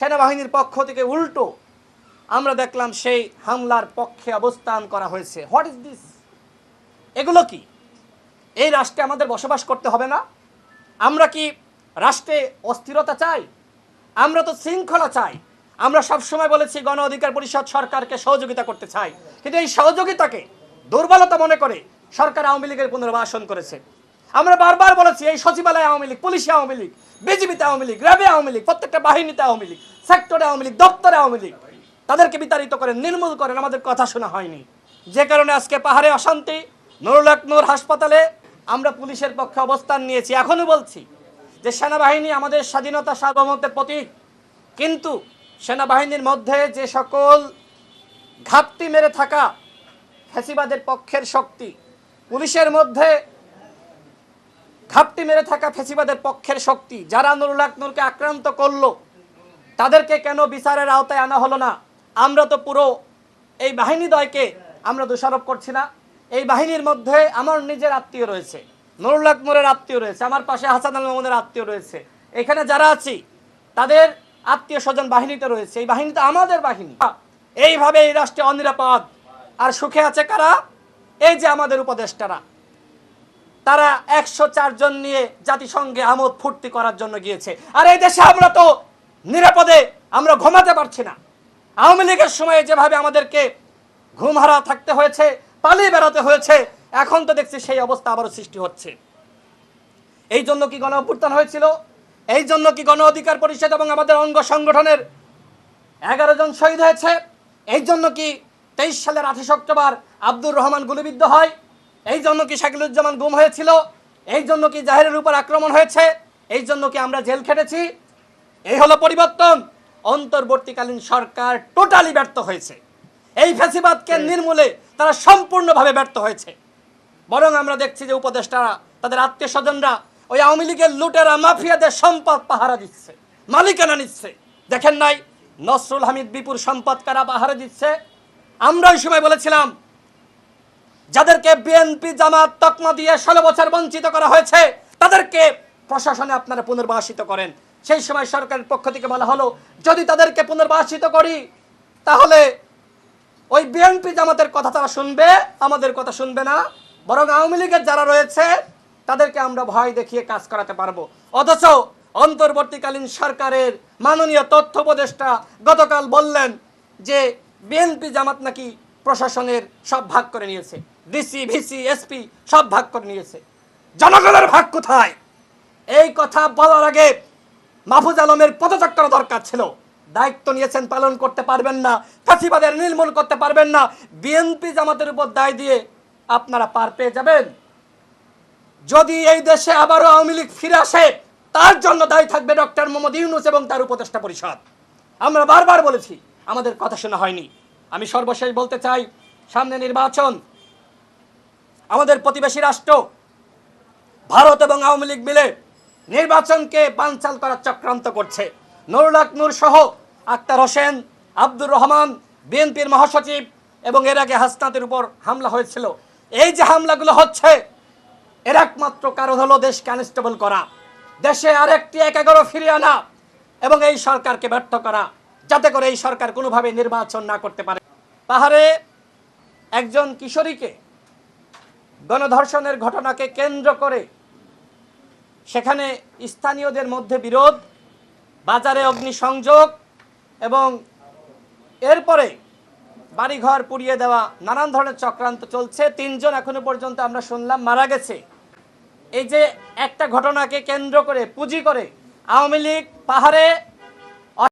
সেনাবাহিনীর পক্ষ থেকে উল্টো আমরা দেখলাম সেই হামলার পক্ষে অবস্থান করা হয়েছে। হোয়াট ইজ দিস এগুলো কি? এই রাষ্ট্রে আমাদের বসবাস করতে হবে না? আমরা কি রাষ্ট্রে অস্থিরতা চাই? আমরা তো শৃঙ্খলা চাই। আমরা সবসময় বলেছি গণ অধিকার পরিষদ সরকারকে সহযোগিতা করতে চাই। কিন্তু এই সহযোগিতাকে দুর্বলতা মনে করে সরকার আওয়ামী লীগের পুনর্বাসন করেছে। আমরা বারবার বলেছি, এই সচিবালয় আওয়ামী লীগ, পুলিশে আওয়ামী লীগ, বিজিবিতে আওয়ামী লীগ, র্যাবে আওয়ামী লীগ, প্রত্যেকটা বাহিনীতে আওয়ামী লীগ, সেক্টরে আওয়ামী লীগ, দপ্তরে আওয়ামী লীগ, তাদেরকে বিতাড়িত করেন নির্মূল করেন আমাদের কথা শোনা হয়নি। যে কারণে আজকে পাহাড়ে অশান্তি, নুরুল নূর হাসপাতালে আমরা পুলিশের পক্ষে অবস্থান নিয়েছি। এখনও বলছি যে সেনাবাহিনী আমাদের স্বাধীনতা সার্বভৌমত্বের প্রতীক। কিন্তু সেনাবাহিনীর মধ্যে যে সকল ঘাপটি মেরে থাকা ফ্যাসিবাদের পক্ষের শক্তি, পুলিশের মধ্যে ঘাপটি মেরে থাকা ফেসিবাদের পক্ষের শক্তি, যারা নুরুল নূরকে আক্রান্ত করল, তাদেরকে কেন বিচারের আওতায় আনা হলো না? আমরা তো পুরো এই বাহিনী দয়কে আমরা দোষারোপ করছি না। এই বাহিনীর মধ্যে আমার নিজের আত্মীয় রয়েছে, নুরুল আকমরের আত্মীয় রয়েছে, আমার পাশে হাসান আল মামুনের আত্মীয় রয়েছে। এখানে যারা আছি, তাদের আত্মীয় স্বজন বাহিনীতে রয়েছে, এই বাহিনী তো আমাদের বাহিনী। এইভাবে এই রাষ্ট্রে অনিরাপদ আর সুখে আছে কারা? এই যে আমাদের উপদেষ্টারা। তারা একশো জন নিয়ে জাতিসংঘে আমোদ ফুর্তি করার জন্য গিয়েছে। আর এই দেশে আমরা তো নিরাপদে আমরা ঘুমাতে পারছি না। আওয়ামী লীগের সময়ে যেভাবে আমাদেরকে ঘুমহারা থাকতে হয়েছে, পালিয়ে বেড়াতে হয়েছে, এখন তো দেখছি সেই অবস্থা আবারও সৃষ্টি হচ্ছে। এই জন্য কি গণ অভ্যুত্থান হয়েছিল? এই জন্য কি গণ অধিকার পরিষদ এবং আমাদের অঙ্গ সংগঠনের এগারো জন শহীদ হয়েছে? এই জন্য কি তেইশ সালের আঠাশ অক্টোবর আব্দুর রহমান গুলিবিদ্ধ হয়? এই জন্য কি শাকিলুজ্জামান গুম হয়েছিল? এই জন্য কি জাহেরের উপর আক্রমণ হয়েছে? এই জন্য কি আমরা জেল খেটেছি? এই হলো পরিবর্তন। অন্তর্বর্তীকালীন সরকার টোটালি ব্যর্থ হয়েছে। এই ফ্যাসিবাদকে নির্মূলে তারা সম্পূর্ণভাবে ব্যর্থ হয়েছে। বরং আমরা দেখছি যে উপদেষ্টারা তাদের আত্মীয় স্বজনরা ওই আওয়ামী লীগের লুটেরা মাফিয়াদের সম্পদ পাহারা দিচ্ছে মালিকানা নিচ্ছে। দেখেন নাই নসরুল হামিদ বিপুর সম্পদ কারা পাহারা দিচ্ছে? আমরা ওই সময় বলেছিলাম যাদেরকে বিএনপি জামাত তকমা দিয়ে ষোলো বছর বঞ্চিত করা হয়েছে, তাদেরকে প্রশাসনে আপনারা পুনর্বাসিত করেন। সেই সময় সরকারের পক্ষ থেকে বলা হলো, যদি তাদেরকে পুনর্বাসিত করি, তাহলে ওই বিএনপি জামাতের কথা তারা শুনবে, আমাদের কথা শুনবে না। বরং আওয়ামী লীগের যারা রয়েছে, তাদেরকে আমরা ভয় দেখিয়ে কাজ করাতে পারব। অথচ অন্তর্বর্তীকালীন সরকারের মাননীয় তথ্য উপদেষ্টা গতকাল বললেন যে, বিএনপি জামাত নাকি প্রশাসনের সব ভাগ করে নিয়েছে। ডিসি, ভিসি, এসপি সব ভাগ করে নিয়েছে। জনগণের ভাগ কোথায়? এই কথা বলার আগে মাহফুজ আলমের পদত্যাগ করা দরকার ছিল। দায়িত্ব নিয়েছেন, পালন করতে পারবেন না ফাঁসিবাদের নির্মূল করতে পারবেন না। বিএনপি জামাতের উপর দায় দিয়ে আপনারা পার পেয়ে যাবেন। যদি এই দেশে আবারও আওয়ামী লীগ ফিরে আসে, তার জন্য দায়ী থাকবে ডক্টর মোহাম্মদ ইউনুস এবং তার উপদেষ্টা পরিষদ। আমরা বারবার বলেছি, আমাদের কথা শোনা হয়নি। আমি সর্বশেষ বলতে চাই, সামনে নির্বাচন আমাদের প্রতিবেশী রাষ্ট্র, ভারত এবং আওয়ামী লীগ মিলে নির্বাচনকে বানচাল করার চক্রান্ত করছে। নুরুল হক নূর সহ আক্তার হোসেন, আব্দুর রহমান, বিএনপির মহাসচিব এবং এর আগে হাসনাতের উপর হামলা হয়েছিল। এই যে হামলাগুলো হচ্ছে, এর একমাত্র কারণ হলো দেশকে আনস্টেবল করা। দেশে আরেকটি এক এগারো ফিরিয়ে আনা এবং এই সরকারকে ব্যর্থ করা, যাতে করে এই সরকার কোনোভাবে নির্বাচন না করতে পারে। পাহাড়ে একজন কিশোরীকে গণধর্ষণের ঘটনাকে কেন্দ্র করে সেখানে স্থানীয়দের মধ্যে বিরোধ, বাজারে অগ্নিসংযোগ এবং এরপরে বাড়িঘর পুড়িয়ে দেওয়া নানান ধরনের চক্রান্ত চলছে। তিনজন এখনও পর্যন্ত আমরা শুনলাম মারা গেছে। এই যে একটা ঘটনাকে কেন্দ্র করে, পুঁজি করে আওয়ামী লীগ পাহাড়ে